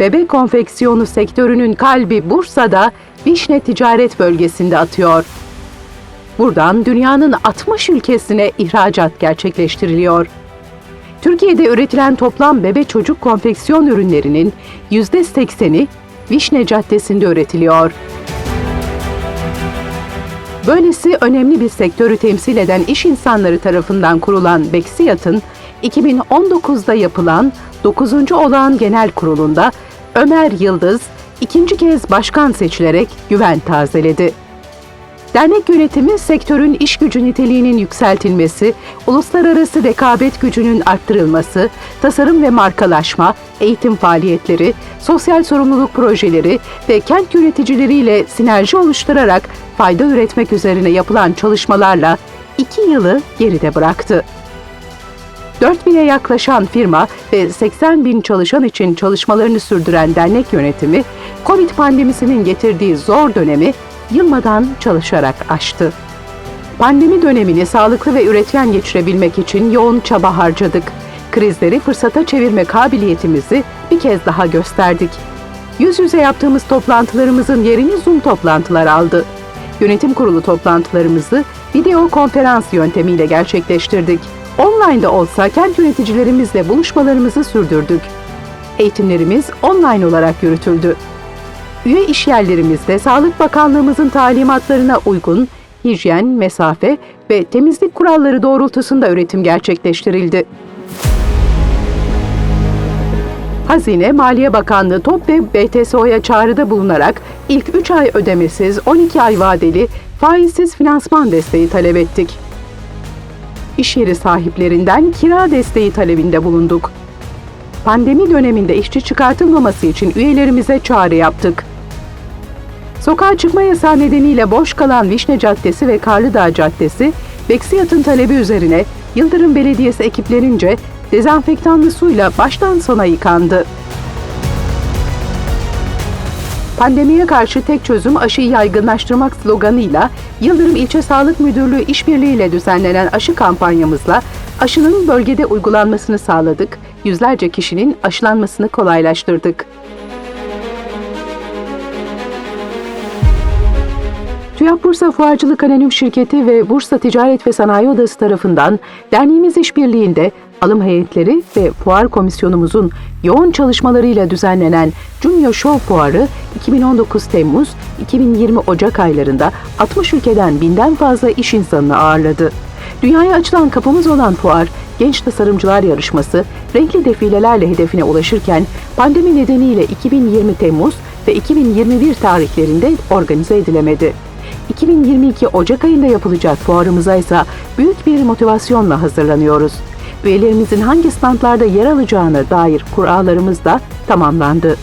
bebek konfeksiyonu sektörünün kalbi Bursa'da Vişne Ticaret Bölgesi'nde atıyor. Buradan dünyanın 60 ülkesine ihracat gerçekleştiriliyor. Türkiye'de üretilen toplam bebe çocuk konfeksiyon ürünlerinin %80'i Vişne Caddesi'nde üretiliyor. Böylesi önemli bir sektörü temsil eden iş insanları tarafından kurulan Beksiyat'ın 2019'da yapılan 9. olağan genel kurulunda Ömer Yıldız ikinci kez başkan seçilerek güven tazeledi. Dernek yönetimi sektörün iş gücü niteliğinin yükseltilmesi, uluslararası rekabet gücünün arttırılması, tasarım ve markalaşma, eğitim faaliyetleri, sosyal sorumluluk projeleri ve kent yöneticileriyle sinerji oluşturarak fayda üretmek üzerine yapılan çalışmalarla iki yılı geride bıraktı. 4000'e yaklaşan firma ve 80 bin çalışan için çalışmalarını sürdüren dernek yönetimi, Covid pandemisinin getirdiği zor dönemi yılmadan çalışarak aştı. Pandemi dönemini sağlıklı ve üretken geçirebilmek için yoğun çaba harcadık. Krizleri fırsata çevirme kabiliyetimizi bir kez daha gösterdik. Yüz yüze yaptığımız toplantılarımızın yerini Zoom toplantılar aldı. Yönetim kurulu toplantılarımızı video konferans yöntemiyle gerçekleştirdik. Online'da olsa kent yöneticilerimizle buluşmalarımızı sürdürdük. Eğitimlerimiz online olarak yürütüldü. Üye işyerlerimizde Sağlık Bakanlığımızın talimatlarına uygun hijyen, mesafe ve temizlik kuralları doğrultusunda üretim gerçekleştirildi. Hazine, Maliye Bakanlığı TOP ve BTSO'ya çağrıda bulunarak ilk 3 ay ödemesiz, 12 ay vadeli, faizsiz finansman desteği talep ettik. İş yeri sahiplerinden kira desteği talebinde bulunduk. Pandemi döneminde işçi çıkartılmaması için üyelerimize çağrı yaptık. Sokağa çıkma yasağı nedeniyle boş kalan Vişne Caddesi ve Karlıdağ Caddesi, Beksiyat'ın talebi üzerine Yıldırım Belediyesi ekiplerince dezenfektanlı suyla baştan sona yıkandı. Pandemiye karşı tek çözüm aşıyı yaygınlaştırmak sloganıyla Yıldırım İlçe Sağlık Müdürlüğü işbirliğiyle düzenlenen aşı kampanyamızla aşının bölgede uygulanmasını sağladık, yüzlerce kişinin aşılanmasını kolaylaştırdık. TÜYAP Bursa Fuarcılık Anonim Şirketi ve Bursa Ticaret ve Sanayi Odası tarafından derneğimiz işbirliğinde alım heyetleri ve fuar komisyonumuzun yoğun çalışmalarıyla düzenlenen Jumio Show Fuarı 2019 Temmuz 2020 Ocak aylarında 60 ülkeden binden fazla iş insanını ağırladı. Dünyaya açılan kapımız olan fuar, genç tasarımcılar yarışması, renkli defilelerle hedefine ulaşırken pandemi nedeniyle 2020 Temmuz ve 2021 tarihlerinde organize edilemedi. 2022 Ocak ayında yapılacak fuarımıza ise büyük bir motivasyonla hazırlanıyoruz. Üyelerimizin hangi standlarda yer alacağına dair kurallarımız da tamamlandı.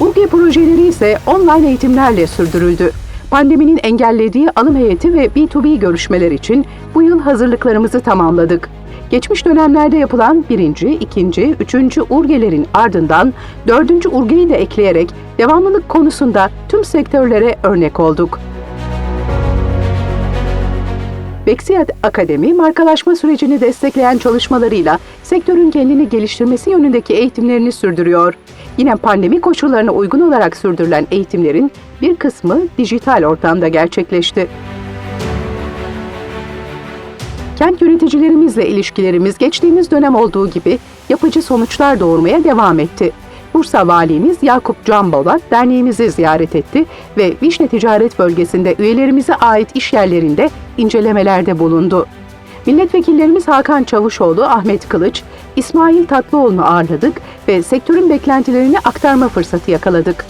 URGE projeleri ise online eğitimlerle sürdürüldü. Pandeminin engellediği alım heyeti ve B2B görüşmeler için bu yıl hazırlıklarımızı tamamladık. Geçmiş dönemlerde yapılan birinci, ikinci, üçüncü urgelerin ardından dördüncü urgeyi de ekleyerek devamlılık konusunda tüm sektörlere örnek olduk. Beksiyat Akademi, markalaşma sürecini destekleyen çalışmalarıyla sektörün kendini geliştirmesi yönündeki eğitimlerini sürdürüyor. Yine pandemi koşullarına uygun olarak sürdürülen eğitimlerin bir kısmı dijital ortamda gerçekleşti. Kent yöneticilerimizle ilişkilerimiz geçtiğimiz dönem olduğu gibi yapıcı sonuçlar doğurmaya devam etti. Bursa Valimiz Yakup Can Bolat derneğimizi ziyaret etti ve Vişne Ticaret Bölgesi'nde üyelerimize ait iş yerlerinde incelemelerde bulundu. Milletvekillerimiz Hakan Çavuşoğlu, Ahmet Kılıç, İsmail Tatlıoğlu'nu ağırladık ve sektörün beklentilerini aktarma fırsatı yakaladık.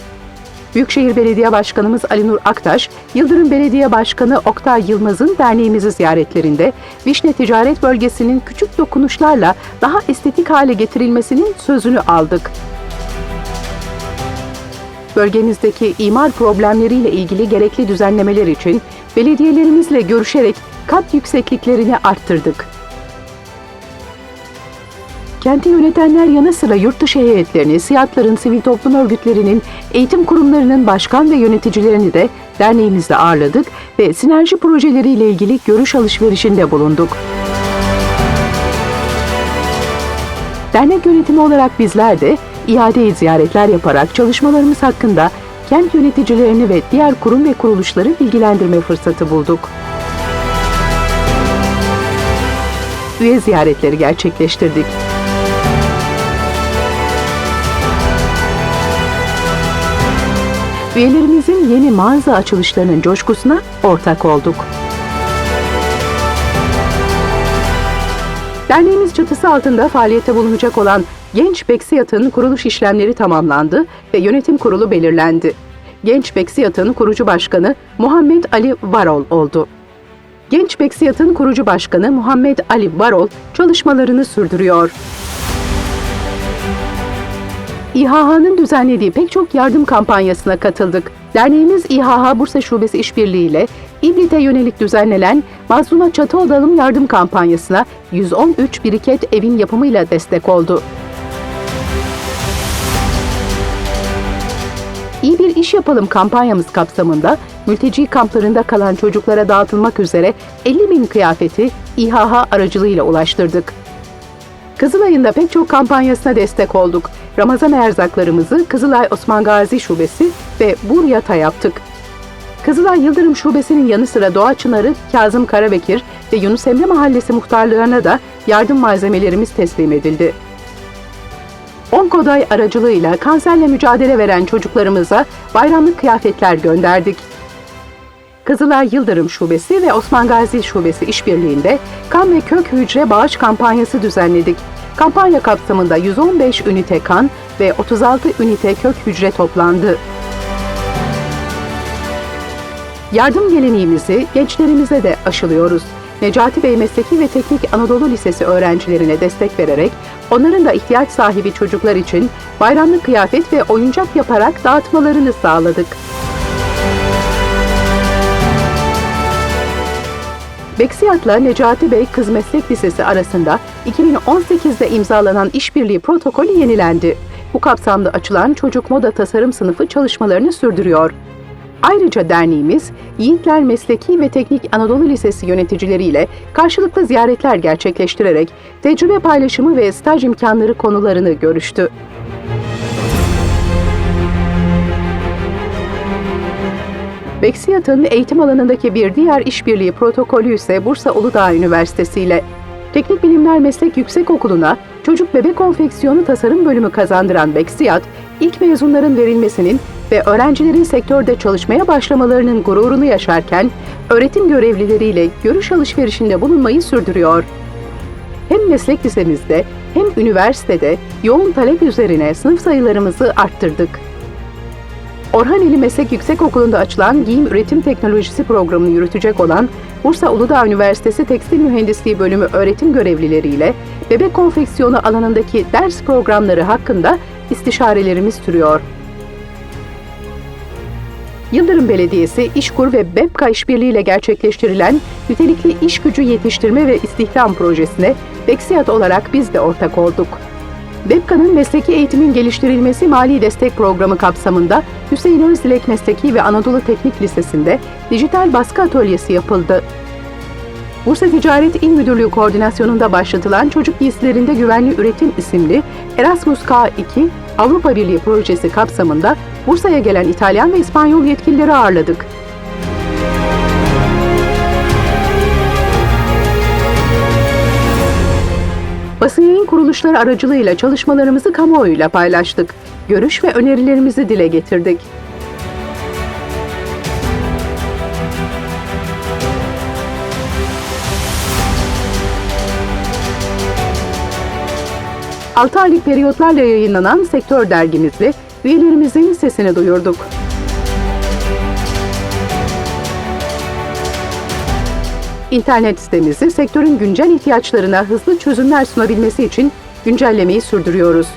Büyükşehir Belediye Başkanımız Ali Nur Aktaş, Yıldırım Belediye Başkanı Oktay Yılmaz'ın derneğimizi ziyaretlerinde Vişne Ticaret Bölgesi'nin küçük dokunuşlarla daha estetik hale getirilmesinin sözünü aldık. Bölgemizdeki imar problemleriyle ilgili gerekli düzenlemeler için belediyelerimizle görüşerek kat yüksekliklerini arttırdık. Kenti yönetenler yanı sıra yurt dışı heyetlerini, SİAD'ların, sivil toplum örgütlerinin, eğitim kurumlarının başkan ve yöneticilerini de derneğimizde ağırladık ve sinerji projeleriyle ilgili görüş alışverişinde bulunduk. Dernek yönetimi olarak bizler de iade ziyaretler yaparak çalışmalarımız hakkında kent yöneticilerini ve diğer kurum ve kuruluşları bilgilendirme fırsatı bulduk. Üye ziyaretleri gerçekleştirdik. Üyelerimizin yeni mağaza açılışlarının coşkusuna ortak olduk. Derneğimiz çatısı altında faaliyette bulunacak olan Genç Beksiyat'ın kuruluş işlemleri tamamlandı ve yönetim kurulu belirlendi. Genç Beksiyat'ın kurucu başkanı Muhammed Ali Varol oldu. Genç Beksiyat'ın kurucu başkanı Muhammed Ali Varol çalışmalarını sürdürüyor. İHH'nın düzenlediği pek çok yardım kampanyasına katıldık. Derneğimiz İHH Bursa Şubesi işbirliğiyle İbrit'e yönelik düzenlenen Mazluma Çatı Odalım Yardım Kampanyasına 113 biriket evin yapımıyla destek oldu. İş yapalım kampanyamız kapsamında mülteci kamplarında kalan çocuklara dağıtılmak üzere 50 bin kıyafeti İHH aracılığıyla ulaştırdık. Kızılay'ın da pek çok kampanyasına destek olduk. Ramazan erzaklarımızı Kızılay Osman Gazi Şubesi ve Buryat'a yaptık. Kızılay Yıldırım Şubesi'nin yanı sıra Doğa Çınarı, Kazım Karabekir ve Yunus Emre Mahallesi muhtarlarına da yardım malzemelerimiz teslim edildi. Onkoday aracılığıyla kanserle mücadele veren çocuklarımıza bayramlık kıyafetler gönderdik. Kızılay Yıldırım Şubesi ve Osman Gazi Şubesi işbirliğinde kan ve kök hücre bağış kampanyası düzenledik. Kampanya kapsamında 115 ünite kan ve 36 ünite kök hücre toplandı. Yardım geleneğimizi gençlerimize de aşılıyoruz. Necati Bey Mesleki ve Teknik Anadolu Lisesi öğrencilerine destek vererek onların da ihtiyaç sahibi çocuklar için bayramlık kıyafet ve oyuncak yaparak dağıtmalarını sağladık. Beksiyat'la Necati Bey Kız Meslek Lisesi arasında 2018'de imzalanan işbirliği protokolü yenilendi. Bu kapsamda açılan çocuk moda tasarım sınıfı çalışmalarını sürdürüyor. Ayrıca derneğimiz Yiğitler Mesleki ve Teknik Anadolu Lisesi yöneticileriyle karşılıklı ziyaretler gerçekleştirerek tecrübe paylaşımı ve staj imkanları konularını görüştü. Beksiyat'ın eğitim alanındaki bir diğer işbirliği protokolü ise Bursa Uludağ Üniversitesi ile Teknik Bilimler Meslek Yüksekokulu'na çocuk bebek konfeksiyonu tasarım bölümü kazandıran Beksiyat, ilk mezunların verilmesinin ve öğrencilerin sektörde çalışmaya başlamalarının gururunu yaşarken, öğretim görevlileriyle görüş alışverişinde bulunmayı sürdürüyor. Hem meslek lisemizde hem üniversitede yoğun talep üzerine sınıf sayılarımızı arttırdık. Orhaneli Meslek Yüksekokulu'nda açılan giyim üretim teknolojisi programını yürütecek olan Bursa Uludağ Üniversitesi Tekstil Mühendisliği Bölümü öğretim görevlileriyle bebek konfeksiyonu alanındaki ders programları hakkında istişarelerimiz sürüyor. Yıldırım Belediyesi, İşkur ve BEPKA işbirliğiyle gerçekleştirilen nitelikli iş gücü yetiştirme ve istihdam projesine Beksiyat olarak biz de ortak olduk. BEPKA'nın mesleki eğitimin geliştirilmesi mali destek programı kapsamında Hüseyin Özdilek Mesleki ve Anadolu Teknik Lisesi'nde dijital baskı atölyesi yapıldı. Bursa Ticaret İl Müdürlüğü koordinasyonunda başlatılan Çocuk Giysilerinde Güvenli Üretim isimli Erasmus K2 Avrupa Birliği projesi kapsamında Bursa'ya gelen İtalyan ve İspanyol yetkilileri ağırladık. Basın yayın kuruluşları aracılığıyla çalışmalarımızı kamuoyuyla paylaştık. Görüş ve önerilerimizi dile getirdik. Altı aylık periyotlarla yayınlanan sektör dergimizle üyelerimizin sesini duyurduk. İnternet sitemizi sektörün güncel ihtiyaçlarına hızlı çözümler sunabilmesi için güncellemeyi sürdürüyoruz.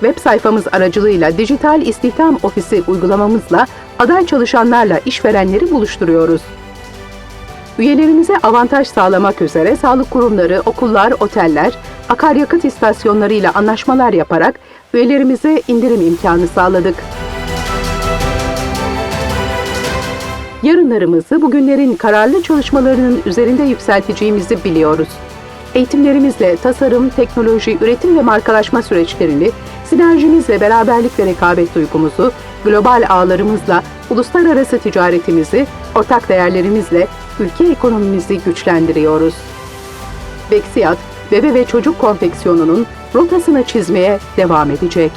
Web sayfamız aracılığıyla dijital istihdam ofisi uygulamamızla aday çalışanlarla işverenleri buluşturuyoruz. Üyelerimize avantaj sağlamak üzere sağlık kurumları, okullar, oteller, akaryakıt istasyonlarıyla anlaşmalar yaparak üyelerimize indirim imkanı sağladık. Yarınlarımızı bugünlerin kararlı çalışmalarının üzerinde yükselteceğimizi biliyoruz. Eğitimlerimizle tasarım, teknoloji, üretim ve markalaşma süreçlerini, sinerjimiz ve beraberlik ve rekabet duygumuzu, global ağlarımızla uluslararası ticaretimizi, ortak değerlerimizle ülke ekonomimizi güçlendiriyoruz. Beksiyat, bebe ve çocuk konfeksiyonunun rotasını çizmeye devam edecek.